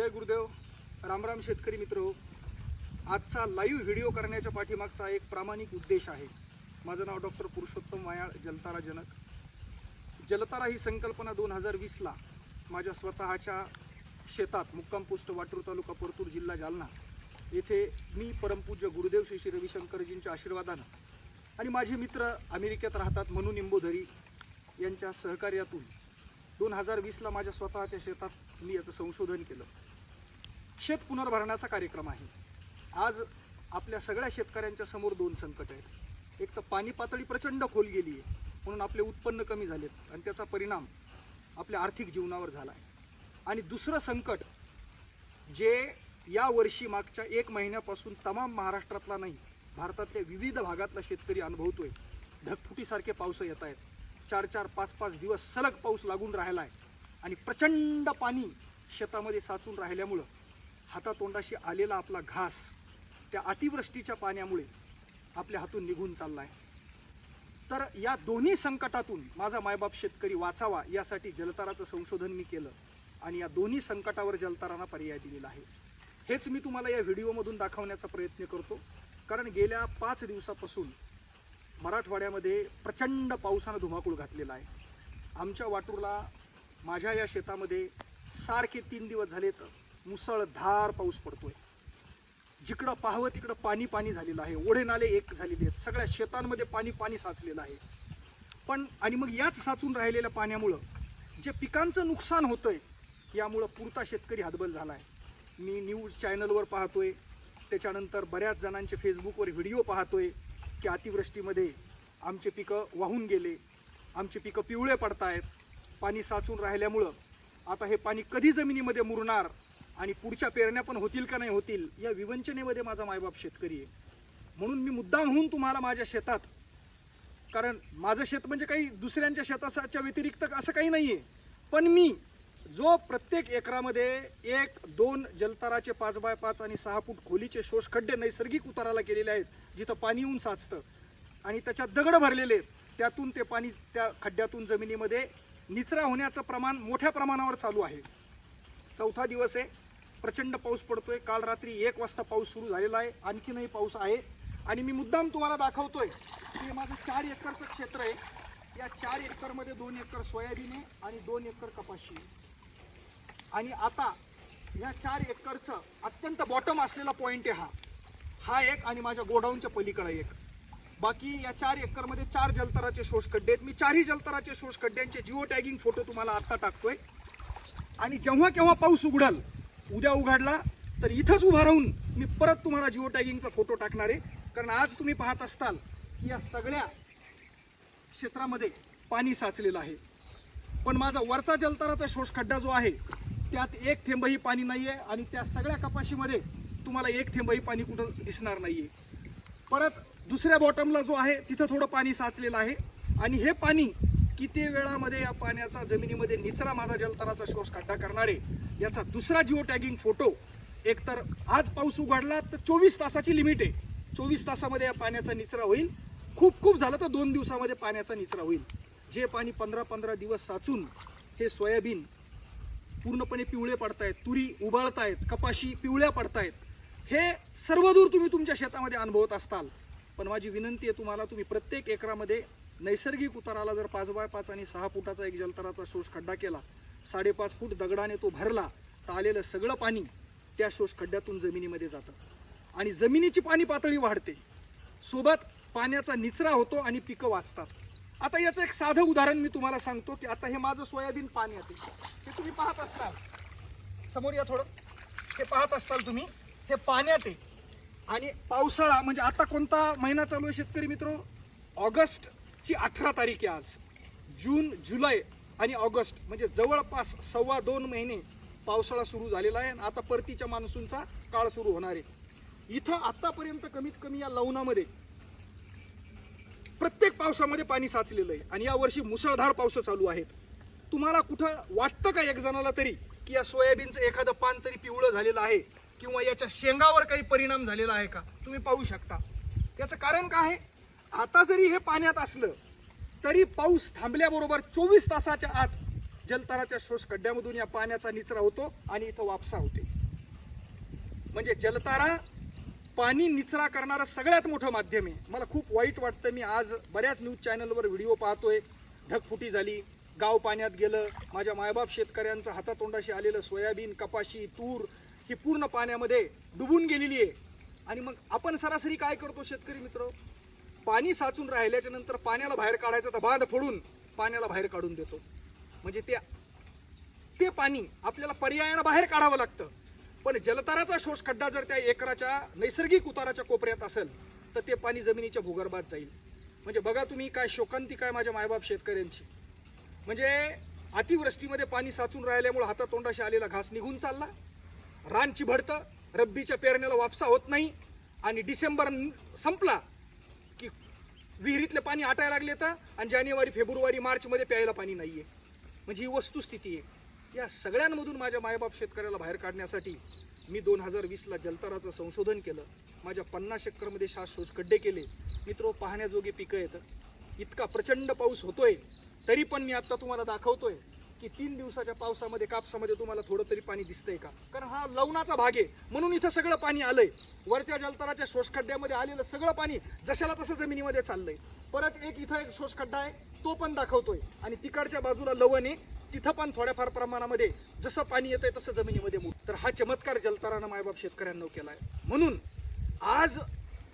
जय गुरुदेव. रामराम शेतकरी मित्र हो. आजचा लाईव्ह व्हिडिओ करण्याच्या पाठीमागचा एक प्रामाणिक उद्देश आहे. माझं नाव डॉक्टर पुरुषोत्तम मायाळ जलतारा जनक. जलतारा ही संकल्पना दोन हजार वीसला माझ्या स्वतःच्या शेतात मुक्काम पोस्ट वाटूर तालुका परतूर जिल्हा जालना येथे मी परमपूज्य गुरुदेव श्री श्री रविशंकरजींच्या आशीर्वादानं आणि माझे मित्र अमेरिकेत राहतात म्हणून निंबोधरी यांच्या सहकार्यातून दोन हजार वीसला माझ्या स्वतःच्या शेतात मी याचं संशोधन केलं. शेत पुनर्भरणाचा कार्यक्रम आहे. आज आपल्या सगळ्या शेतकऱ्यांच्या समोर दोन संकट आहेत. एक तर पाणी पातळी प्रचंड खोल गेली आहे म्हणून आपले उत्पन्न कमी झालेत आणि त्याचा परिणाम आपल्या आर्थिक जीवनावर झाला आहे. आणि दुसरं संकट जे या वर्षी मागच्या एक महिन्यापासून तमाम महाराष्ट्रातला नाही भारतातल्या विविध भागातला शेतकरी अनुभवतोय. ढगफुटीसारखे पावस येत आहेत. चार चार पाच पाच दिवस सलग पाऊस लागून राहिला आहे आणि प्रचंड पाणी शेतामध्ये साचून राहिल्यामुळं हातातोंडाशी आलेला आपला घास त्या अतिवृष्टीच्या पाण्यामुळे आपल्या हातून निघून चालला आहे तर या दोन्ही संकटातून माझा मायबाप शेतकरी वाचावा यासाठी जलताराचं संशोधन मी केलं आणि या दोन्ही संकटावर जलतारांना पर्याय दिलेला आहे. हेच मी तुम्हाला या व्हिडिओमधून दाखवण्याचा प्रयत्न करतो. कारण गेल्या पाच दिवसापासून मराठवाड्यामध्ये प्रचंड पावसानं धुमाकूळ घातलेला आहे. आमच्या वाटूरला माझ्या या शेतामध्ये सारखे तीन दिवस झालेत. मुसळधार पाऊस पडतोय. जिकडं पाहावं तिकडं पाणी पाणी झालेलं आहे. ओढे नाले एक झालेले आहेत. सगळ्या शेतांमध्ये पाणी पाणी साचलेलं आहे. पण आणि मग याच साचून राहिलेल्या पाण्यामुळं जे पिकांचं नुकसान होतंय यामुळं पुरता शेतकरी हतबल झाला आहे मी न्यूज चॅनलवर पाहतोय. त्याच्यानंतर बऱ्याच जणांचे फेसबुकवर व्हिडिओ पाहतोय की अतिवृष्टीमध्ये आमचे पिकं वाहून गेले. आमचे पिकं पिवळे पडत आहेत पाणी साचून राहिल्यामुळं आता हे पाणी कधी जमिनीमध्ये मुरणार? आणि पुढच्या पेरण्या पण होतील का नाही होतील या विवंचनेमध्ये माझा मायबाप शेतकरी आहे. म्हणून मी मुद्दाम होऊन तुम्हाला माझ्या शेतात कारण माझं शेत म्हणजे काही दुसऱ्यांच्या शेताच्या व्यतिरिक्त असं काही नाही आहे पण मी जो प्रत्येक एकरामध्ये एक दोन जलताराचे पाच बाय पाच आणि सहा फूट खोलीचे शोष खड्डे नैसर्गिक उताराला केलेले आहेत जिथं पाणी येऊन साचतं आणि त्याच्यात दगड भरलेले आहेत त्यातून ते पाणी त्या खड्ड्यातून जमिनीमध्ये निचरा होण्याचं प्रमाण मोठ्या प्रमाणावर चालू आहे. चौथा दिवस आहे प्रचंड पाऊस पडतोय. काल रात्री एक वाजता पाऊस सुरू झालेला आहे. आणखीनही पाऊस आहे. आणि मी मुद्दाम तुम्हाला दाखवतोय की हे माझं चार एकरचं क्षेत्र आहे. या चार एकरमध्ये दोन एकर सोयाबीन आहे आणि दोन एकर कपाशी आणि आता या चार एकरचं अत्यंत बॉटम असलेला पॉईंट आहे हा. हा एक आणि माझ्या गोडाऊनच्या पलीकडे एक. बाकी या चार एकरमध्ये चार जलतराचे शोष खड्डे आहेत. मी चारही जलतराचे शोष खड्ड्यांचे जिओ टॅगिंग फोटो तुम्हाला आत्ता टाकतोय. आणि जेव्हा केव्हा पाऊस उघडल उद्या उघडला तर इथंच उभा राहून मी परत तुम्हाला जिओ टॅगिंगचा फोटो टाकणार आहे. कारण आज तुम्ही पाहत असताल की या सगळ्या क्षेत्रामध्ये पाणी साचलेलं आहे. पण माझा वरचा जलताराचा शोष खड्डा जो आहे त्यात एक थेंबही पाणी नाही आहे आणि त्या सगळ्या कपाशीमध्ये तुम्हाला एक थेंबही पाणी कुठं दिसणार नाही आहे परत दुसऱ्या बॉटमला जो आहे तिथं थोडं पाणी साचलेलं आहे. आणि हे पाणी किती वेळामध्ये या पाण्याचा जमिनीमध्ये निचरा माझा जलतराचा शोष खड्डा करणारे? याचा दुसरा जिओ टॅगिंग फोटो एकतर आज पाऊस उघडला तर चोवीस तासाची लिमिट आहे. चोवीस तासामध्ये या पाण्याचा निचरा होईल. खूप खूप झालं तर दोन दिवसामध्ये पाण्याचा निचरा होईल. जे पाणी पंधरा पंधरा दिवस साचून हे सोयाबीन पूर्णपणे पिवळे पडतायत तुरी उबाळतायत कपाशी पिवळ्या पडतायत हे सर्वदूर तुम्ही तुमच्या शेतामध्ये अनुभवत असताल. पण माझी विनंती आहे तुम्हाला तुम्ही प्रत्येक एकरामध्ये नैसर्गिक उताराला जर पाच बाय पाच आणि सहा फुटाचा एक जलतराचा शोष खड्डा केला साडेपाच फूट दगडाने तो भरला तर आलेलं सगळं पाणी त्या शोष खड्ड्यातून जमिनीमध्ये जातं. आणि जमिनीची पाणी पातळी वाढते. सोबत पाण्याचा निचरा होतो आणि पिकं वाचतात. आता याचं एक साधं उदाहरण मी तुम्हाला सांगतो की आता हे माझं सोयाबीन पाण्यात आहे हे तुम्ही पाहत असताल समोर या थोडं. हे पाहत असताल तुम्ही. हे पाण्यात आहे आणि पावसाळा म्हणजे आता कोणता महिना चालू आहे शेतकरी मित्र? ऑगस्ट ऑगस्टची अठरा तारीख आहे आज. जून जुलै आणि ऑगस्ट म्हणजे जवळपास सव्वा दोन महिने पावसाळा सुरू झालेला आहे आणि आता परतीच्या मान्सूनचा काळ सुरू होणार आहे. इथं आतापर्यंत कमीत कमी या लवणामध्ये प्रत्येक पावसामध्ये पाणी साचलेलं आहे आणि यावर्षी मुसळधार पावस चालू आहेत. तुम्हाला कुठं वाटतं का एक जणाला तरी की या सोयाबीनचं एखादं पान तरी पिवळं झालेलं आहे किंवा याच्या शेंगावर काही परिणाम झालेला आहे का? तुम्ही पाहू शकता. याचं कारण काय आहे? आता जरी हे पाण्यात असलं तरी पाऊस थांबल्याबरोबर चोवीस तासाच्या आत जलताराच्या शोष खड्ड्यामधून या पाण्याचा निचरा होतो आणि इथं वापसा होते. म्हणजे जलतारा पाणी निचरा करणारं सगळ्यात मोठं माध्यम आहे. मला खूप वाईट वाटतं. मी आज बऱ्याच न्यूज चॅनलवर व्हिडिओ पाहतोय. ढगफुटी झाली गाव पाण्यात गेलं माझ्या मायबाप शेतकऱ्यांचं हातातोंडाशी आलेलं सोयाबीन कपाशी तूर ही पूर्ण पाण्यामध्ये डुबून गेलेली आहे. आणि मग आपण सरासरी काय करतो शेतकरी मित्र? पाणी साचून राहिल्याच्या नंतर पाण्याला बाहेर काढायचं तर बांध फोडून पाण्याला बाहेर काढून देतो. म्हणजे ते ते पाणी आपल्याला पर्यायानं बाहेर काढावं लागतं. पण जलताराचा शोष खड्डा जर त्या एकराच्या नैसर्गिक उताराच्या कोपऱ्यात असेल तर ते पाणी जमिनीच्या भूगर्भात जाईल. म्हणजे बघा तुम्ही काय शोकांती काय माझ्या मायबाप शेतकऱ्यांची. म्हणजे अतिवृष्टीमध्ये पाणी साचून राहिल्यामुळे हातातोंडाशी आलेला घास निघून चालला. रान चिभडतं रब्बीच्या पेरण्याला वापसा होत नाही आणि डिसेंबर संपला विहिरीतलं पाणी आटायला लागले तर आणि जानेवारी फेब्रुवारी मार्चमध्ये प्यायला पाणी नाही आहे म्हणजे ही वस्तुस्थिती आहे. या सगळ्यांमधून माझ्या मायबाप शेतकऱ्याला बाहेर काढण्यासाठी मी दोन हजार वीसला जलताराचं संशोधन केलं. माझ्या पन्नास एकरमध्ये शासोश खड्डे केले. मित्रो हो, पाहण्याजोगे पिकं येतं इतका प्रचंड पाऊस होतोय तरी पण मी आत्ता तुम्हाला दाखवतोय. की तीन दिवसाच्या पावसामध्ये कापसामध्ये तुम्हाला थोडं तरी पाणी दिसतंय का? कारण हा लवणाचा भाग आहे. म्हणून इथं सगळं पाणी आलंय. वरच्या जलतराच्या शोषखड्ड्यामध्ये आलेलं सगळं पाणी जशाला तसं जमिनीमध्ये चाललंय. परत एक इथं एक शोषखड्डा आहे तो पण दाखवतोय. आणि तिकडच्या बाजूला लवण आहे तिथं पण थोड्याफार प्रमाणामध्ये जसं पाणी येतंय तसं जमिनीमध्ये मूळ तर हा चमत्कार जलतारानं मायबाप शेतकऱ्यांना केलाय. म्हणून आज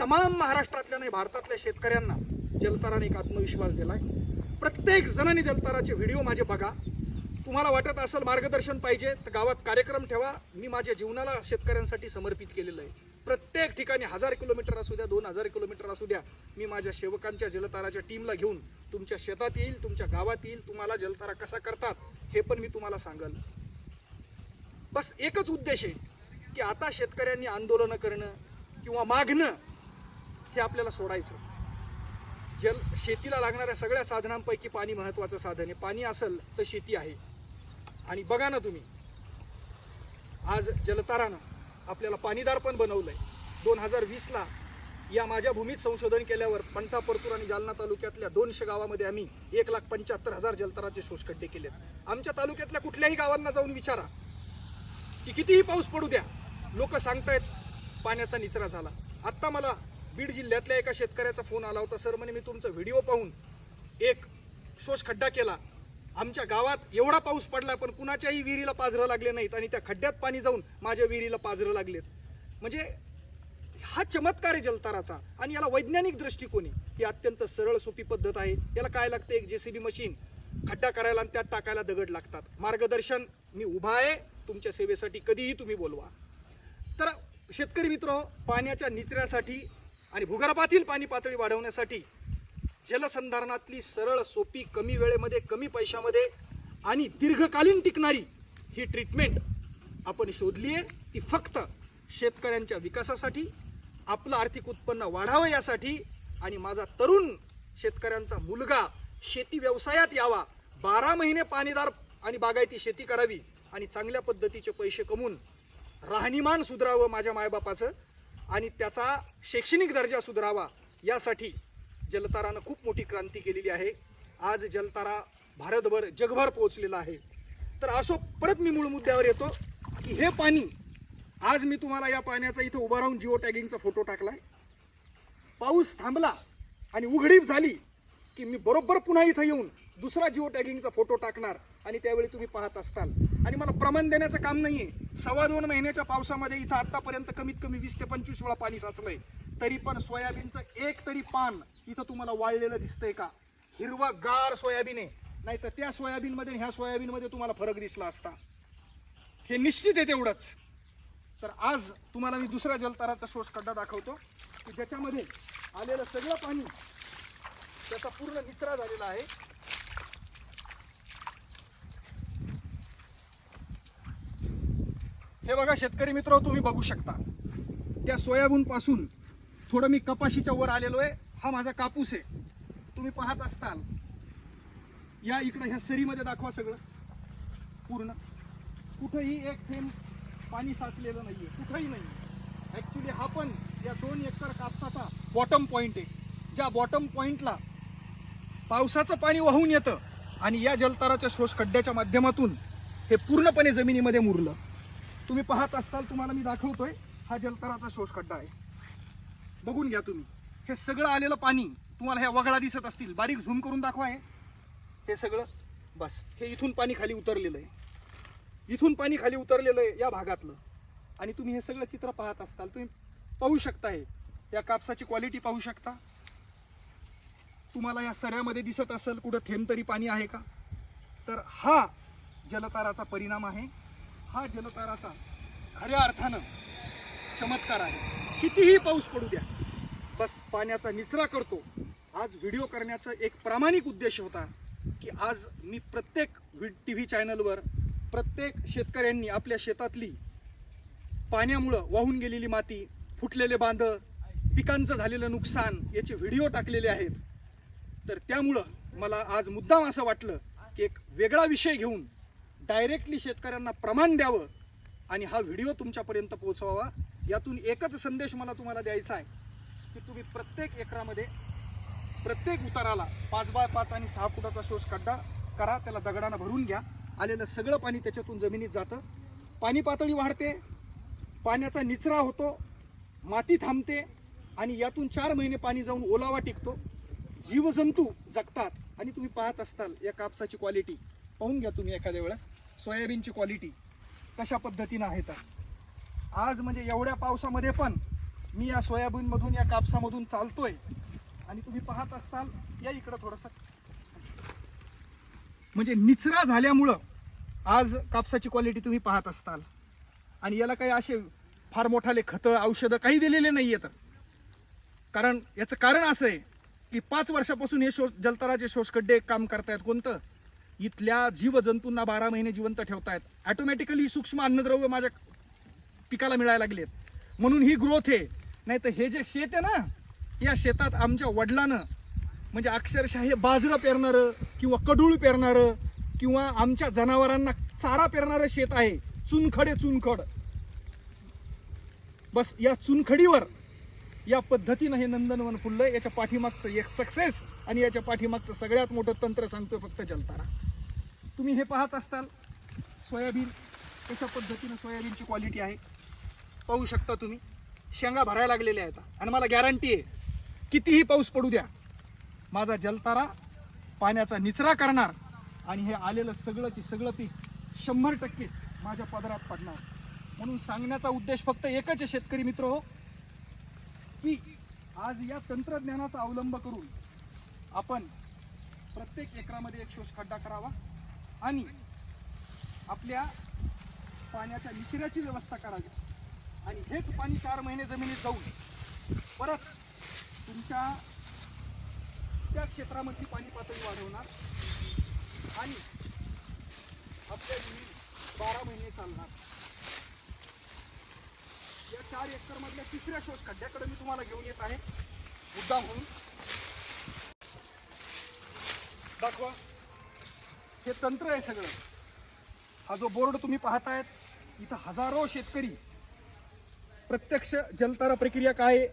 तमाम महाराष्ट्रातल्या नाही भारतातल्या शेतकऱ्यांना जलताराने एक आत्मविश्वास दिलाय. प्रत्येक जणांनी जलताराचे व्हिडिओ माझे बघा. तुम्हाला वाटत असेल मार्गदर्शन पाहिजे तर गावात कार्यक्रम ठेवा. मी माझ्या जीवनाला शेतकऱ्यांसाठी समर्पित केलेलं आहे. प्रत्येक ठिकाणी हजार किलोमीटर असू द्या दोन हजार किलोमीटर असू द्या मी माझ्या सेवकांच्या जलताराच्या टीमला घेऊन तुमच्या शेतात येईल तुमच्या गावात येईल तुम्हाला जलतारा कसा करतात हे पण मी तुम्हाला सांगल. बस एकच उद्देश आहे की आता शेतकऱ्यांनी आंदोलनं करणं किंवा मागणं हे आपल्याला सोडायचं. जल शेतीला लागणाऱ्या सगळ्या साधनांपैकी पाणी महत्त्वाचं साधन आहे. पाणी असेल तर शेती आहे. आणि बघा ना तुम्ही. आज जलतारानं आपल्याला पाणीदार पण बनवलं आहे दोन हजार वीसला या माझ्या भूमीत संशोधन केल्यावर पंठा परतूर आणि जालना तालुक्यातल्या दोनशे गावामध्ये आम्ही एक लाख पंच्याहत्तर हजार जलताराचे शोषखड्डे केलेत. आमच्या तालुक्यातल्या कुठल्याही गावांना जाऊन विचारा की कितीही पाऊस पडू द्या लोक सांगतायत पाण्याचा निचरा झाला. आत्ता मला बीड जिल्ह्यातल्या एका शेतकऱ्याचा फोन आला होता. सर म्हणे मी तुमचा व्हिडिओ पाहून एक शोषखड्डा केला. आमच्या गावात एवढा पाऊस पडला पण कुणाच्याही विहिरीला पाझरं लागले नाहीत आणि त्या खड्ड्यात पाणी जाऊन माझ्या विहिरीला पाझरं लागलेत. म्हणजे हा चमत्कार आहे जलताराचा आणि याला वैज्ञानिक दृष्टिकोन आहे. ही अत्यंत सरळ सोपी पद्धत आहे. याला काय लागतं? एक जेसीबी मशीन. खड्डा करायला आणि त्यात टाकायला दगड लागतात. मार्गदर्शन मी उभा आहे. तुमच्या सेवेसाठी कधीही तुम्ही बोलवा. तर शेतकरी मित्र पाण्याच्या निचऱ्यासाठी आणि भूगर्भातील पाणी पातळी वाढवण्यासाठी जलसंधारणातली सरळ सोपी कमी वेळेमध्ये कमी पैशामध्ये आणि दीर्घकालीन टिकणारी ही ट्रीटमेंट आपण शोधली आहे. ती फक्त शेतकऱ्यांच्या विकासासाठी आपलं आर्थिक उत्पन्न वाढावं यासाठी आणि माझा तरुण शेतकऱ्यांचा मुलगा शेती व्यवसायात यावा. बारा महिने पाणीदार आणि बागायती शेती करावी आणि चांगल्या पद्धतीचे पैसे कमवून राहणीमान सुधरावं माझ्या मायबापाचं आणि त्याचा शैक्षणिक दर्जा सुधारावा यासाठी जलतारानं खूप मोठी क्रांती केलेली आहे. आज जलतारा भारतभर जगभर पोहोचलेला आहे. तर असो परत मी मूळ मुद्द्यावर येतो की हे पाणी आज मी तुम्हाला या पाण्याचा इथं उभा राहून जिओ टॅगिंगचा फोटो टाकलाय. पाऊस थांबला आणि उघडीप झाली की मी बरोबर पुन्हा इथं येऊन दुसरा जिओ टॅगिंगचा फोटो टाकणार आणि त्यावेळी तुम्ही पाहत असताल. आणि मला प्रमाण देण्याचं काम नाही आहे सव्वा दोन महिन्याच्या पावसामध्ये इथं आत्तापर्यंत कमीत कमी वीस ते पंचवीस वेळा पाणी साचलंय. तरी पण सोयाबीनचं एक तरी पान इथं तुम्हाला वाळलेलं दिसतंय का? हिरवा गार सोयाबीन आहे. नाही तर त्या सोयाबीनमध्ये ह्या सोयाबीनमध्ये तुम्हाला फरक दिसला असता. हे निश्चित आहे तेवढंच. तर आज तुम्हाला मी दुसऱ्या जलताराचा शोष खड्डा दाखवतो की ज्याच्यामध्ये आलेलं सगळं पाणी त्याचा पूर्ण निचरा झालेला आहे. हे बघा शेतकरी मित्र तुम्ही बघू शकता. त्या सोयाबीन पासून थोडं मी कपाशीच्या वर आलेलो आहे. हा माझा कापूस आहे. तुम्ही पाहत असताल. या इकडं ह्या सरीमध्ये दाखवा सगळं. पूर्ण. कुठंही एक थेंब पाणी साचलेलं नाही आहे कुठंही नाही ॲक्च्युली हा पण या दोन एकर कापसाचा बॉटम पॉईंट आहे. ज्या बॉटम पॉईंटला पावसाचं पाणी वाहून येतं आणि या जलताराच्या शोष खड्ड्याच्या माध्यमातून हे पूर्णपणे जमिनीमध्ये मुरलं. तुम्ही पाहत असताल तुम्हाला मी दाखवतोय हा जलतराचा शोष खड्डा आहे. बघून घ्या तुम्ही. हे सगळं आलेलं पाणी तुम्हाला ह्या वगळा दिसत असतील. बारीक झूम करून दाखवा हे. हे सगळं बस. हे इथून पाणी खाली उतरलेलं आहे. इथून पाणी खाली उतरलेलं आहे या भागातलं. आणि तुम्ही हे सगळं चित्र पाहत असताल तुम्ही पाहू शकता हे. या कापसाची क्वालिटी पाहू शकता. तुम्हाला या सऱ्यामध्ये दिसत असेल कुठं थेंब तरी पाणी आहे का? तर हा जलताराचा परिणाम आहे. हा जलताराचा खऱ्या अर्थानं चमत्कार आहे. कितीही पाऊस पडू द्या बस पाण्याचा निचरा करतो. आज व्हिडिओ करण्याचा एक प्रामाणिक उद्देश होता की आज मी प्रत्येक टी व्ही चॅनलवर प्रत्येक शेतकऱ्यांनी आपल्या शेतातली पाण्यामुळं वाहून गेलेली माती फुटलेले बांध पिकांचं झालेलं नुकसान याचे व्हिडिओ टाकलेले आहेत. तर त्यामुळं मला आज मुद्दाम असं वाटलं की एक वेगळा विषय घेऊन डायरेक्टली शेतकऱ्यांना प्रमाण द्यावं आणि हा व्हिडिओ तुमच्यापर्यंत पोहोचवावा. यातून एकच संदेश मला तुम्हाला द्यायचा आहे. की तुम्ही प्रत्येक एकरामध्ये प्रत्येक उताराला पाच बाय पाच आणि सहा फुटाचा शोष खड्डा करा त्याला दगडानं भरून घ्या. आलेलं सगळं पाणी त्याच्यातून जमिनीत जातं. पाणी पातळी वाढते पाण्याचा निचरा होतो माती थांबते आणि यातून चार महिने पाणी जाऊन ओलावा टिकतो. जीवजंतू जगतात आणि तुम्ही पाहत असताल या कापसाची क्वालिटी पाहून घ्या तुम्ही एखाद्या वेळेस. सोयाबीनची क्वालिटी कशा पद्धतीनं आहे तर. आज म्हणजे एवढ्या पावसामध्ये पण मी या सोयाबीनमधून या कापसामधून चालतोय. आणि तुम्ही पाहत असताल या इकडं थोडंसं. म्हणजे निचरा झाल्यामुळं आज कापसाची क्वालिटी तुम्ही पाहत असताल. आणि याला काही असे फार मोठाले खतं औषधं काही दिलेले नाही आहेत कारण याचं कारण असं आहे की पाच वर्षापासून हे शोष जलतराचे शोषखड्डे काम करतायत कोणतं? इथल्या जीवजंतूंना बारा महिने जिवंत ठेवतायत. ॲटोमॅटिकली सूक्ष्म अन्नद्रव्य माझ्या पिकाला मिळायला लागलेत. म्हणून ही ग्रोथ आहे. नाही तर हे जे शेत आहे ना या शेतात आमच्या वडिलानं म्हणजे अक्षरशः हे बाजरं पेरणारं किंवा कडूळ पेरणारं किंवा आमच्या जनावरांना चारा पेरणारं शेत आहे चुनखडे चुनखड. बस या चुनखडीवर या पद्धतीनं हे नंदनवन फुललं याच्या पाठीमागचं एक सक्सेस आणि याच्या पाठीमागचं सगळ्यात मोठं तंत्र सांगतोय फक्त जलतारा. तुम्ही हे पाहत असताल सोयाबीन कशा पद्धतीनं सोयाबीनची क्वालिटी आहे? पाहू शकता तुम्ही. शेंगा भरायला लागलेल्या आहेत. आणि मला गॅरंटी आहे कितीही पाऊस पडू द्या माझा जलतारा पाण्याचा निचरा करणार आणि हे आलेलं सगळंची सगळं पीक शंभर टक्के माझ्या पदरात पडणार. म्हणून सांगण्याचा उद्देश फक्त एकच आहे शेतकरी मित्र हो की आज या तंत्रज्ञानाचा अवलंब करून आपण प्रत्येक एकरामध्ये एक शोष खड्डा करावा आणि आपल्या पाण्याच्या निचऱ्याची व्यवस्था करावी. आणि हेच पाणी चार महिने जमिनीत जाऊन परत तुमच्या त्या क्षेत्रामधली पाणी पातळी वाढवणार आणि आपल्या जमीन बारा महिने चालणार. या चार एकरमधल्या तिसऱ्या शोष खड्ड्याकडे मी तुम्हाला घेऊन येत आहे. मुद्दा म्हणून. दाखवा. हे तंत्र आहे सगळं. हा जो बोर्ड तुम्ही पाहतायत इथं हजारो शेतकरी प्रत्यक्ष जलतारा प्रक्रिया काय आहे?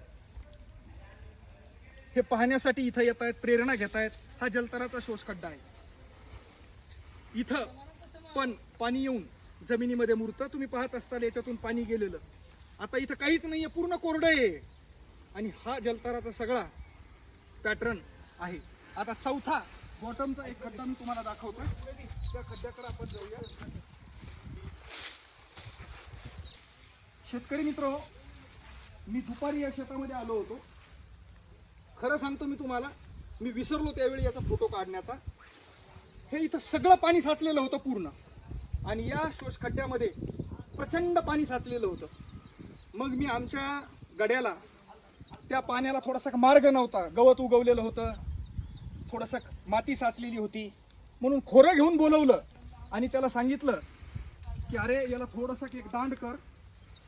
हे पाहण्यासाठी इथं येत आहेत प्रेरणा घेत आहेत. हा जलताराचा शोषखड्डा आहे. इथं पण पाणी येऊन जमिनीमध्ये मुरतं. तुम्ही पाहत असताल याच्यातून पाणी गेलेलं. आता इथं काहीच नाहीये पूर्ण कोरडं आहे. आणि हा जलताराचा सगळा पॅटर्न आहे. आता चौथा बॉटमचा एक खड्डा मी तुम्हाला दाखवतो त्या खड्ड्याकडे आपण जाऊया. शेतकरी मित्र मी दुपारी या शेतामध्ये आलो होतो. खरं सांगतो मी तुम्हाला मी विसरलो त्यावेळी याचा फोटो काढण्याचा. हे इथं सगळं पाणी साचलेलं होतं पूर्ण. आणि या शोषखड्ड्यामध्ये प्रचंड पाणी साचलेलं होतं. मग मी आमच्या गड्याला त्या पाण्याला थोडासा मार्ग नव्हता. गवत उगवलेलं होतं. थोडंसं माती साचलेली होती. म्हणून खोरं घेऊन बोलवलं आणि त्याला सांगितलं की अरे याला थोडंसं एक दांड कर.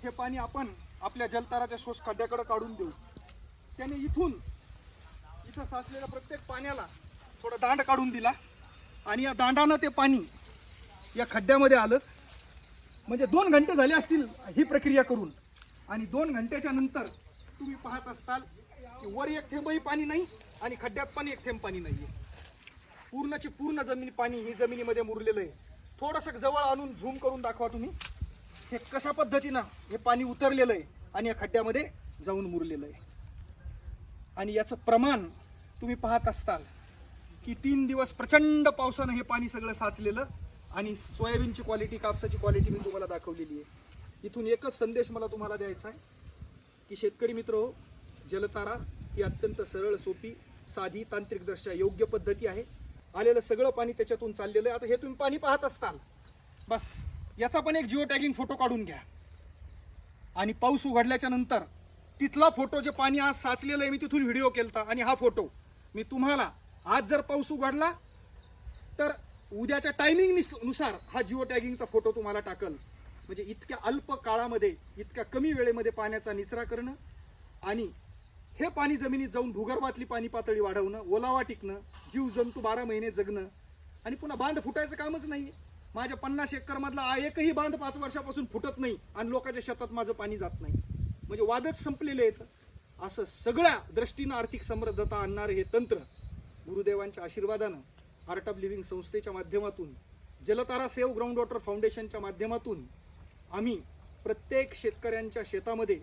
हे पाणी आपण आपल्या जलताराच्या शोष खड्ड्याकडे काढून देऊ. त्याने इथून इथं साचलेल्या प्रत्येक पाण्याला थोडं दांड काढून दिला. आणि या दांडानं ते पाणी या खड्ड्यामध्ये आलं. म्हणजे दोन घंटे झाले असतील ही प्रक्रिया करून. आणि दोन घंट्याच्या नंतर तुम्ही पाहत असताल की वर एक थेंबही पाणी नाही आणि खड्ड्यात पण एक थेंब पाणी नाहीये. पूर्णची पूर्ण जमीन पाणी ही जमिनीमध्ये मुरलेलं आहे. थोडंसं जवळ आणून झूम करून दाखवा तुम्ही. हे कशा पद्धतीनं हे पाणी उतरलेलं आहे आणि या खड्ड्यामध्ये जाऊन मुरलेलं आहे? आणि याचं प्रमाण तुम्ही पाहत असताल की तीन दिवस प्रचंड पावसानं हे पाणी सगळं साचलेलं आणि सोयाबीनची क्वालिटी कापसाची क्वालिटी मी तुम्हाला दाखवलेली आहे. इथून एकच संदेश मला तुम्हाला द्यायचा आहे की शेतकरी मित्र हो जलतारा ही अत्यंत सरळ सोपी साधी तांत्रिकदृष्ट्या योग्य पद्धती आहे. आलेलं सगळं पाणी त्याच्यातून चाललेलं आहे. आता हे तुम्ही पाणी पाहत असताल. बस. याचा पण एक जिओ टॅगिंग फोटो काढून घ्या. आणि पाऊस उघडल्याच्या नंतर तिथला फोटो जे पाणी आज साचलेलं आहे मी तिथून व्हिडिओ केलता. आणि हा फोटो मी तुम्हाला आज जर पाऊस उघडला तर उद्याच्या टायमिंगनुसार हा जिओ टॅगिंगचा फोटो तुम्हाला टाकल. म्हणजे इतक्या अल्प काळामध्ये इतक्या कमी वेळेमध्ये पाण्याचा निचरा करणं आणि हे पाणी जमिनीत जाऊन भूगर्भातली पाणी पातळी वाढवणं ओलावा टिकणं जीव जंतू बारा महिने जगणं आणि पुन्हा बांध फुटायचं कामच नाही माझ्या पन्नास एकरमधला आ- एकही बांध पाच वर्षापासून फुटत नाही आणि लोकांच्या शेतात माझं पाणी जात नाही. म्हणजे वादच संपलेले आहेत. असं सगळ्या दृष्टीनं आर्थिक समृद्धता आणणारं हे तंत्र गुरुदेवांच्या आशीर्वादानं आर्ट ऑफ लिव्हिंग संस्थेच्या माध्यमातून जलतारा सेव्ह ग्राउंड वॉटर फाउंडेशनच्या माध्यमातून आम्ही प्रत्येक शेतकऱ्यांच्या शेतामध्ये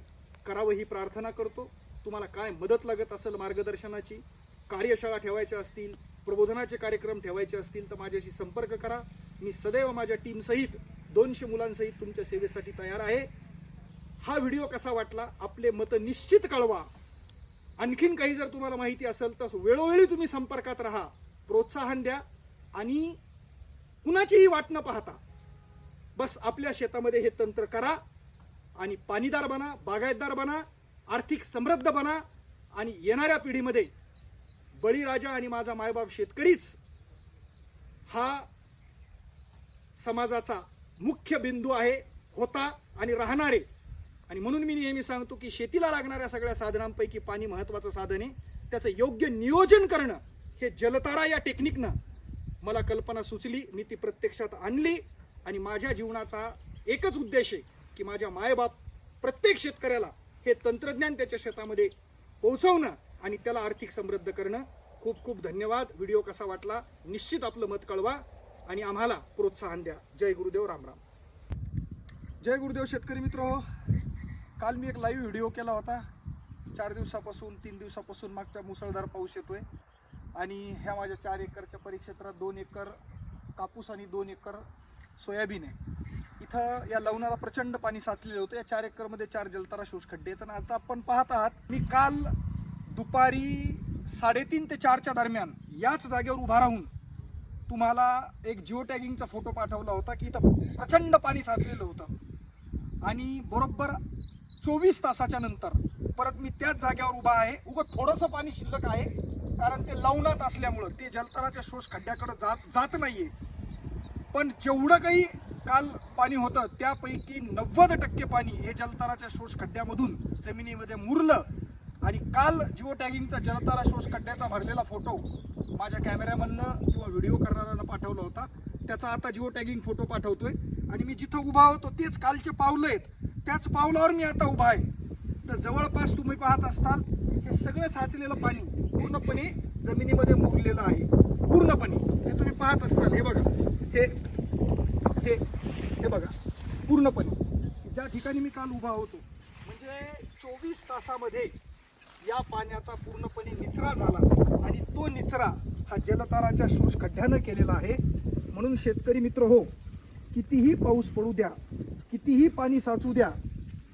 करावं ही प्रार्थना करतो. तुम्हाला काय मदत लागत असेल मार्गदर्शनाची कार्यशाळा ठेवायच्या असतील प्रबोधनाचे कार्यक्रम ठेवायचे असतील तर माझ्याशी संपर्क करा. मी सदैव माझ्या टीमसहित दोनशे मुलांसहित तुमच्या सेवेसाठी तयार आहे. हा व्हिडिओ कसा वाटला आपले मतं निश्चित कळवा. आणखीन काही जर तुम्हाला माहिती असेल तर वेळोवेळी तुम्ही संपर्कात राहा प्रोत्साहन द्या आणि कुणाचीही वाट न पाहता बस आपल्या शेतामध्ये हे तंत्र करा आणि पाणीदार बना बागायतदार बना आर्थिक समृद्ध बना आणि येणाऱ्या पिढीमध्ये बळीराजा आणि माझा मायबाप शेतकरीच हा समाजाचा मुख्य बिंदू आहे होता आणि राहणारे. आणि म्हणून मी नेहमी सांगतो की शेतीला लागणाऱ्या सगळ्या साधनांपैकी पाणी महत्त्वाचं साधन आहे. त्याचं योग्य नियोजन करणं हे जलतारा या टेक्निकनं मला कल्पना सुचली. मी ती प्रत्यक्षात आणली आणि माझ्या जीवनाचा एकच उद्देश आहे की माझ्या मायबाप प्रत्येक शेतकऱ्याला हे तंत्रज्ञान त्याच्या शेतामध्ये पोहोचवणं. आणि त्याला आर्थिक समृद्ध करणं. खूप खूप धन्यवाद. व्हिडिओ कसा वाटला? निश्चित आपलं मत कळवा आणि आम्हाला प्रोत्साहन द्या. जय गुरुदेव रामराम जय गुरुदेव शेतकरी मित्र. हो काल मी एक लाईव्ह व्हिडिओ केला होता. चार दिवसापासून तीन दिवसापासून मागच्या मुसळधार पाऊस येतोय. आणि ह्या माझ्या चार एकरच्या परिक्षेत्रात दोन एकर कापूस आणि दोन एकर सोयाबीन आहे. इथं या लवणाला प्रचंड पाणी साचलेलं होतं. या चार एकरमध्ये चार जलतारा शोष खड्डे आहेत. आणि आता आपण पाहत आहात मी काल दुपारी साडेतीन ते चारच्या दरम्यान याच जागेवर उभा राहून तुम्हाला एक जिओ टॅगिंगचा फोटो पाठवला होता की इथं प्रचंड पाणी साचलेलं होतं. आणि बरोबर चोवीस तासाच्या नंतर परत मी त्याच जागेवर उभा आहे. उगं थोडंसं पाणी शिल्लक आहे कारण ते लवणात असल्यामुळं ते जलतराच्या शोष खड्ड्याकडं जात जात आहे पण जेवढं काही काल पाणी होतं त्यापैकी नव्वद टक्के पाणी हे जलताराच्या शोष खड्ड्यामधून जमिनीमध्ये मुरलं आणि काल जिओ टॅगिंगचा जलतारा शोष खड्ड्याचा भरलेला फोटो माझ्या कॅमेऱ्यामधनं किंवा व्हिडिओ करणाऱ्यानं पाठवला होता. त्याचा आता जिओ टॅगिंग फोटो पाठवतोय. आणि मी जिथं उभा होतो तेच कालचे पावलं आहेत. त्याच पावलावर मी आता उभा आहे. तर जवळपास तुम्ही पाहत असताल हे सगळं साचलेलं पाणी पूर्णपणे जमिनीमध्ये मुरलेलं आहे. पूर्णपणे. हे तुम्ही पाहत असताल हे बघा. हे हे हे बघा. पूर्णपणे. ज्या ठिकाणी मी काल उभा होतो म्हणजे चोवीस तासामध्ये या पाण्याचा पूर्णपणे निचरा झाला आणि तो निचरा हा जलताराच्या शोष खड्ड्यानं केलेला आहे. म्हणून शेतकरी मित्र हो कितीही पाऊस पडू द्या कितीही पाणी साचू द्या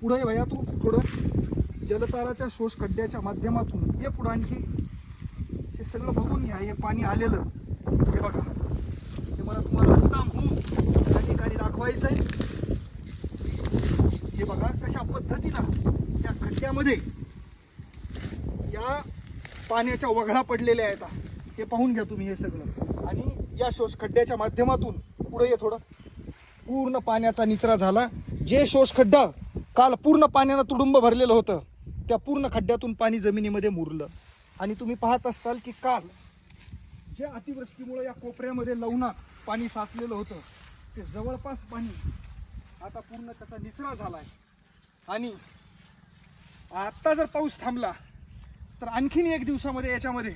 पुढे भया तू थोडं जलताराच्या शोष खड्ड्याच्या माध्यमातून हे पुढं आणखी. हे सगळं बघून घ्या हे पाणी आलेलं. हे बघा. हे मला तुम्हाला मुद्दाम होऊन त्या ठिकाणी दाखवायचं आहे हे बघा कशा पद्धतीनं त्या खड्ड्यामध्ये या पाण्याच्या वगळा पडलेल्या आहेत. हे पाहून घ्या तुम्ही हे सगळं. आणि या शोष खड्ड्याच्या माध्यमातून पुढे ये थोडं. पूर्ण पाण्याचा निचरा झाला. जे शोष खड्डा काल पूर्ण पाण्यानं तुडुंब भरलेलं होतं त्या पूर्ण खड्ड्यातून पाणी जमिनीमध्ये मुरलं. आणि तुम्ही पाहत असताल की काल जे अतिवृष्टीमुळे या कोपऱ्यामध्ये लवणात पाणी साचलेलं होतं ते जवळपास पाणी आता पूर्ण त्याचा निचरा झाला आहे आणि आत्ता जर पाऊस थांबला तर आणखीन एक दिवसामध्ये याच्यामध्ये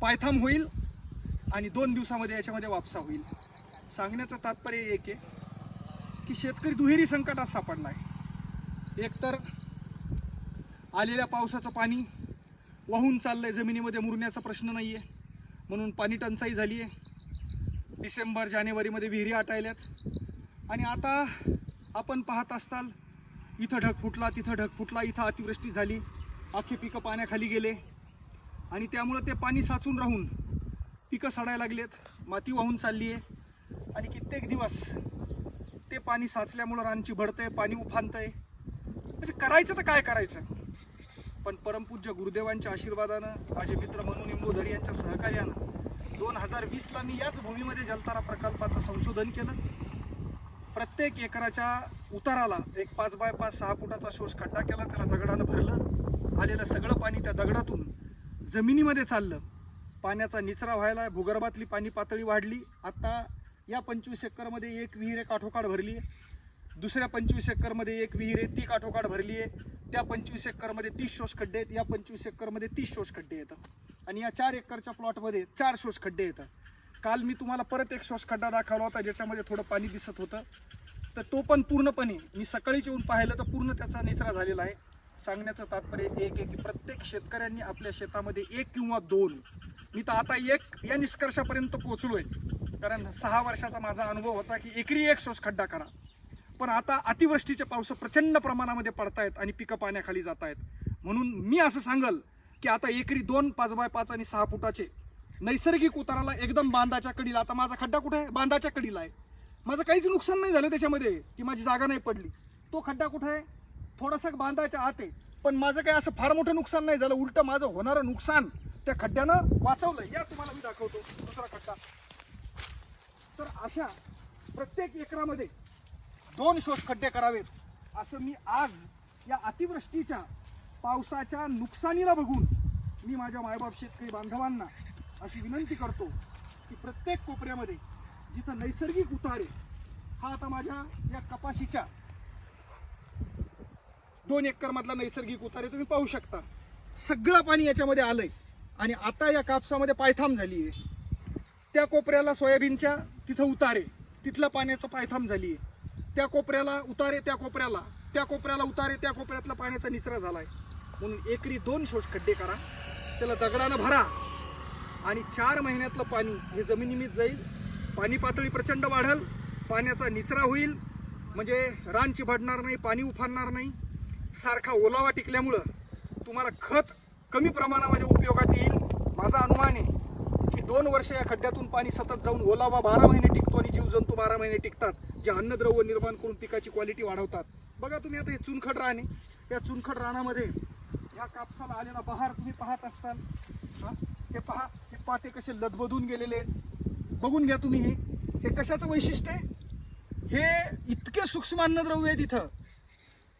पायथाम होईल आणि दोन दिवसामध्ये याच्यामध्ये वापसा होईल. सांगण्याचं तात्पर्य एक आहे की शेतकरी दुहेरी संकटात सापडला आहे. एकतर आलेल्या पावसाचं पाणी वाहून चाललंय जमिनीमध्ये मुरण्याचा प्रश्न नाही आहे म्हणून पाणी टंचाई झाली आहे डिसेंबर जानेवारीमध्ये विहिरी आटायल्यात. आणि आता आपण पाहत असताल इथं ढग फुटला तिथं ढग फुटला इथं अतिवृष्टी झाली. अख्खे पिकं पाण्याखाली गेले. आणि त्यामुळं ते पाणी साचून राहून पिकं सडायला लागलेत. माती वाहून चालली आहे आणि कित्येक दिवस ते पाणी साचल्यामुळं रानची भरतंय पाणी उफानतंय. म्हणजे करायचं तर काय करायचं? पण परमपूज्य गुरुदेवांच्या आशीर्वादानं माझे मित्र मनू निंबोधरी यांच्या सहकार्यानं दोन हजार वीसला मी याच भूमीमध्ये जलतारा प्रकल्पाचं संशोधन केलं. प्रत्येक एकराच्या उताराला एक पाच बाय पाच सहा फुटाचा शोष खड्डा केला त्याला दगडानं भरलं. आलेलं सगळं पाणी त्या दगडातून जमिनीमध्ये चाललं. पाण्याचा निचरा व्हायला भूगर्भातली पाणी पातळी वाढली. आता या पंचवीस एकरमध्ये एक विहीर आहे काठोकाठ भरली आहे दुसऱ्या पंचवीस एकरमध्ये एक विहीर आहे ती काठोकाठ भरली आहे त्या पंचवीस एकरमध्ये तीस शोष खड्डे आहेत. या पंचवीस एकरमध्ये तीस शोष खड्डे येतात. आणि या चार एकरच्या प्लॉटमध्ये चार शोष खड्डे येतात. काल मी तुम्हाला परत एक शोष खड्डा दाखवला होता ज्याच्यामध्ये थोडं पाणी दिसत होतं. तर तो पण पूर्णपणे मी सकाळीच येऊन पाहिलं तर पूर्ण त्याचा निचरा झालेला आहे. सांगण्याचं तात्पर्य एक आहे की प्रत्येक शेतकऱ्यांनी आपल्या शेतामध्ये एक किंवा दोन. मी तर आता एक या निष्कर्षापर्यंत पोहोचलोय कारण सहा वर्षाचा माझा अनुभव होता की एकरी एक शोष खड्डा करा. पण आता अतिवृष्टीचे पाऊस प्रचंड प्रमाणामध्ये पडतायत आणि पिकं पाण्याखाली जात आहेत म्हणून मी असं सांगल की आता एकरी दोन पाच बाय पाच आणि सहा फुटाचे नैसर्गिक उताराला एकदम बांधाच्या कडीला. आता माझा खड्डा कुठे आहे? बांधाच्या कडीला आहे. माझं काहीच नुकसान नाही झालं त्याच्यामध्ये. की माझी जागा नाही पडली. तो खड्डा कुठे आहे? थोडासा बांधाच्या आत. आहे पण माझं काही असं फार मोठं नुकसान नाही झालं. उलटं माझं होणारं नुकसान त्या खड्ड्यानं वाचवलं या तुम्हाला मी दाखवतो. दुसरा खड्डा. तर अशा प्रत्येक एकरामध्ये दोन शोष खड्डे करावेत. असं मी आज या अतिवृष्टीच्या पावसाच्या नुकसानीला बघून मी माझ्या मायबाप शेतकरी बांधवांना अशी विनंती करतो की प्रत्येक कोपऱ्यामध्ये जिथं नैसर्गिक उतारे हा आता माझ्या या कपाशीच्या दोन एकर मधला नैसर्गिक उतारे तुम्ही पाहू शकता. सगळं पाणी याच्यामध्ये आलंय. आणि आता या कापसामध्ये पायथाम झाली आहे. त्या कोपऱ्याला सोयाबीनच्या तिथं उतारे. तिथलं पाण्याचं पायथाम झाली आहे. त्या कोपऱ्याला उतारे त्या कोपऱ्याला. त्या कोपऱ्याला उतारे त्या कोपऱ्यातला पाण्याचा निचरा झालाय. म्हणून एकरी दोन शोष खड्डे करा. त्याला दगडानं भरा. आणि चार महिन्यातलं पाणी हे जमिनीमीत जाईल. पाणी पातळी प्रचंड वाढल. पाण्याचा निचरा होईल. म्हणजे रान चिभडणार नाही पाणी उफाणणार नाही. सारखा ओलावा टिकल्यामुळं तुम्हाला खत कमी प्रमाणामध्ये उपयोगात येईल. माझा अनुमान आहे की दोन वर्ष या खड्ड्यातून पाणी सतत जाऊन ओलावा बारा महिने टिकतो आणि जीवजंतू बारा महिने टिकतात. जे अन्नद्रव्य निर्माण करून पिकाची क्वालिटी वाढवतात. बघा तुम्ही आता हे चुनखड राणे. या चुनखड रानामध्ये या कापसाला आलेला बहार तुम्ही पाहत असताल. हे? पहा हे पाते कसे लदबदून गेलेले बघून घ्या तुम्ही हे. हे कशाचं वैशिष्ट्य आहे? हे इतके सूक्ष्म अन्नद्रव्य आहे तिथं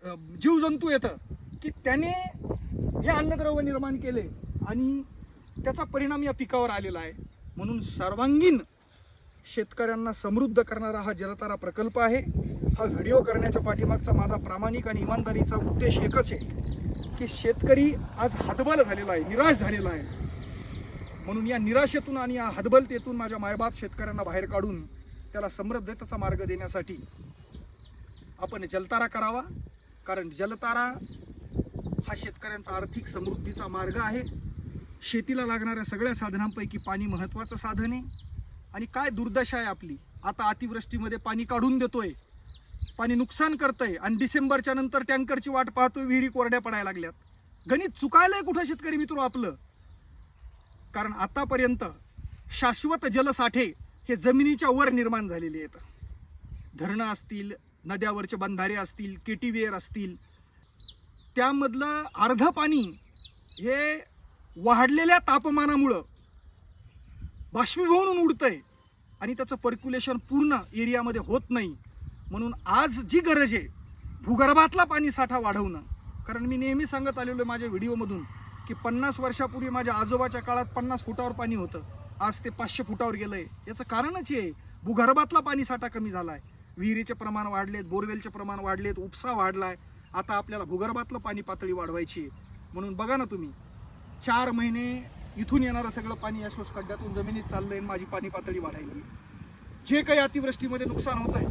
जीवजंतू येतं की त्याने हे अन्नद्रव्य निर्माण केले आणि त्याचा परिणाम या पिकावर आलेला आहे. म्हणून सर्वांगीण शेतकऱ्यांना समृद्ध करणारा हा जलतारा प्रकल्प आहे. हा व्हिडिओ करण्याच्या पाठीमागचा माझा प्रामाणिक आणि इमानदारीचा उद्देश एकच आहे की शेतकरी आज हतबल झालेला आहे निराश झालेला आहे. म्हणून या निराशेतून आणि या हतबलतेतून माझ्या मायबाप शेतकऱ्यांना बाहेर काढून त्याला समृद्धतेचा मार्ग देण्यासाठी आपण जलतारा करावा. कारण जलतारा हा शेतकऱ्यांचा आर्थिक समृद्धीचा मार्ग आहे. शेतीला लागणाऱ्या सगळ्या साधनांपैकी पाणी महत्त्वाचं साधन आहे. आणि काय दुर्दशा आहे आपली? आता अतिवृष्टीमध्ये पाणी काढून देतोय. पाणी नुकसान करतंय. आणि डिसेंबरच्या नंतर टँकरची वाट पाहतोय विहिरी कोरड्या पडायला लागल्यात. गणित चुकायलंय कुठं शेतकरी मित्र आपलं? कारण आतापर्यंत शाश्वत जलसाठे हे जमिनीच्या वर निर्माण झालेले आहेत. धरणं असतील नद्यावरचे बंधारे असतील केटीवेअर असतील त्यामधलं अर्ध पाणी हे वाढलेल्या तापमानामुळं बाष्पीभवन उडतंय आणि त्याचं पर्क्युलेशन पूर्ण एरियामध्ये होत नाही. म्हणून आज जी गरज आहे भूगर्भातला पाणी साठा वाढवणं. कारण मी नेहमी सांगत आलेलो आहे माझ्या व्हिडिओमधून की पन्नास वर्षापूर्वी माझ्या आजोबाच्या काळात पन्नास फुटावर पाणी होतं. आज ते पाचशे फुटावर गेलं आहे याचं कारणच हे आहे. भूगर्भातला पाणी साठा कमी झाला आहे विहिरीचे प्रमाण वाढलेत बोरवेलचे प्रमाण वाढलेत उपसा वाढलाय. आता आपल्याला भूगर्भातलं पाणी पातळी वाढवायची आहे. म्हणून बघा ना तुम्ही चार महिने इथून येणारं सगळं पाणी या शोषखड्ड्यातून जमिनीत चाललं आहे माझी पाणी पातळी वाढायली. जे काही अतिवृष्टीमध्ये नुकसान होत आहे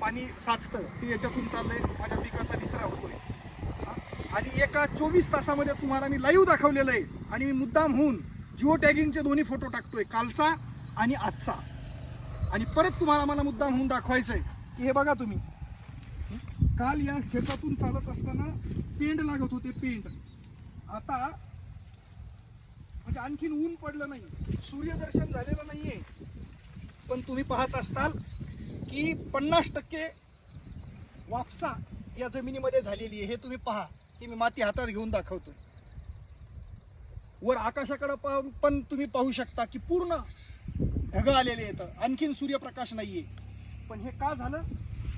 पाणी साचतं ते याच्यातून चाललंय माझ्या पिकाचा निचरा होतोय. आहे आणि एका चोवीस तासामध्ये तुम्हाला मी लाईव्ह दाखवलेलं आहे. आणि मी मुद्दाम होऊन जिओ टॅगिंगचे दोन्ही फोटो टाकतोय कालचा आणि आजचा. आणि परत तुम्हाला मला मुद्दाम होऊन दाखवायचं आहे की हे बघा तुम्ही. काल या शेतातून चालत असताना पेंड लागत होते पेंड. आता म्हणजे आणखीन ऊन पडलं नाही. सूर्यदर्शन झालेलं नाहीये. पण तुम्ही पाहत असताल की पन्नास टक्के वापसा या जमिनीमध्ये झालेली आहे. हे तुम्ही पहा. की मी माती हातात घेऊन दाखवतोय. वर आकाशाकडे पाहून पण तुम्ही पाहू शकता की पूर्ण ढगं आलेले आहेत. आणखीन सूर्यप्रकाश नाहीये. पण हे का झालं?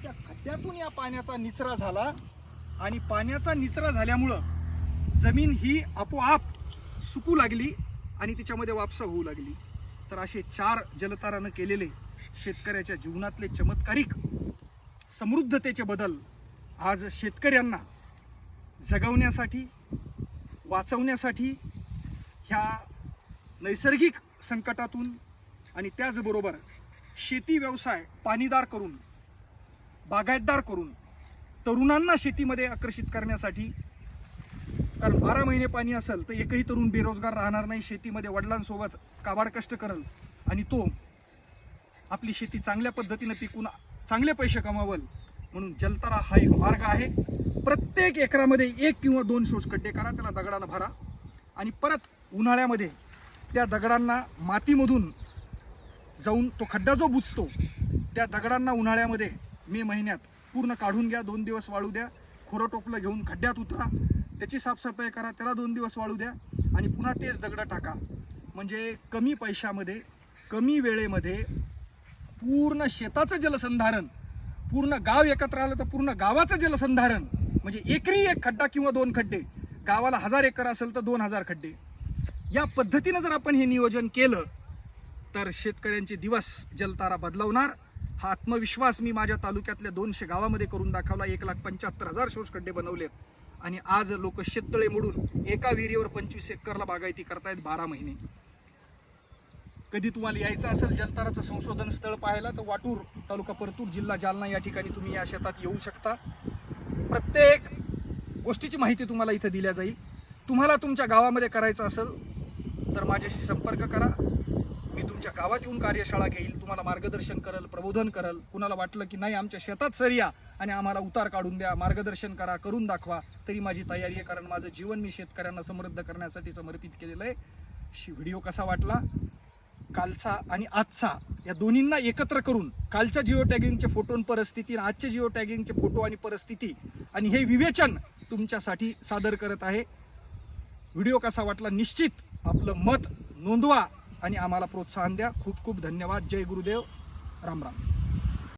त्या खड्ड्यातून या पाण्याचा निचरा झाला आणि पाण्याचा निचरा झाल्यामुळं जमीन ही आपोआप सुकू लागली आणि तिच्यामध्ये वापसा होऊ लागली. तर असे चार जलतारानं केलेले शेतकऱ्याच्या जीवनातले चमत्कारिक समृद्धतेचे बदल आज शेतकऱ्यांना जगवण्यासाठी वाचवण्यासाठी ह्या नैसर्गिक संकटातून आणि त्याचबरोबर शेती व्यवसाय पाणीदार करून बागायतदार करून तरुणांना शेतीमध्ये आकर्षित करण्यासाठी कारण बारा महिने पाणी असेल तर एकही तरुण बेरोजगार राहणार नाही शेतीमध्ये वडिलांसोबत काबाड कष्ट करल आणि तो आपली शेती चांगल्या पद्धतीनं पिकून चांगले पैसे कमावल म्हणून जलतारा हा एक मार्ग आहे. प्रत्येक एकरामध्ये एक किंवा दोन शोष खड्डे करा त्याला दगडानं भरा आणि परत उन्हाळ्यामध्ये त्या दगडांना मातीमधून जाऊन तो खड्डा जो बुजतो त्या दगडांना उन्हाळ्यामध्ये मे महिन्यात पूर्ण काढून घ्या दोन दिवस वाळू द्या खोरं टोपलं घेऊन खड्ड्यात उतरा त्याची साफसफाई करा त्याला दोन दिवस वाळू द्या आणि पुन्हा तेच दगडं टाका. म्हणजे कमी पैशामध्ये कमी वेळेमध्ये पूर्ण शेताचं जलसंधारण पूर्ण गाव एकत्र आलं तर पूर्ण गावाचं जलसंधारण म्हणजे एकरी एक खड्डा किंवा दोन खड्डे गावाला हजार एकर असेल तर दोन हजार खड्डे. या पद्धतीनं जर आपण हे नियोजन केलं तर शेतकऱ्यांचे दिवस जलतारा बदलवणार. हा आत्मविश्वास मी माझ्या तालुक्यातल्या दोनशे गावामध्ये करून दाखवला. एक लाख पंच्याहत्तर हजार शोषखड्डे बनवलेत. आणि आज लोक शेततळे मोडून एका विहिरीवर पंचवीस एकरला बागायती करतायत बारा महिने. कधी तुम्हाला यायचं असेल जलताराचं संशोधन स्थळ पाहायला तर वाटूर तालुका परतूर जिल्हा जालना या ठिकाणी तुम्ही या शेतात येऊ शकता. प्रत्येक गोष्टीची माहिती तुम्हाला इथं दिल्या जाईल. तुम्हाला तुमच्या गावामध्ये करायचं असेल तर माझ्याशी संपर्क करा. तुमच्या गावात येऊन कार्यशाळा घेईल तुम्हाला मार्गदर्शन करल प्रबोधन करल कुणाला वाटलं की नाही आमच्या शेतात सर या आणि आम्हाला उतार काढून द्या मार्गदर्शन करा करून दाखवा तरी माझी तयारी आहे कारण माझं जीवन मी शेतकऱ्यांना समृद्ध करण्यासाठी समर्पित केलेलं आहे. शी व्हिडिओ कसा वाटला? कालचा आणि आजचा या दोन्हींना एकत्र करून कालच्या जिओ टॅगिंगचे फोटो आणि परिस्थिती आणि आजचे जिओ टॅगिंगचे फोटो आणि परिस्थिती आणि हे विवेचन तुमच्यासाठी सादर करत आहे. व्हिडिओ कसा वाटला? निश्चित आपलं मत नोंदवा. आणि आम्हाला प्रोत्साहन द्या. खूप खूप धन्यवाद. जय गुरुदेव. राम राम.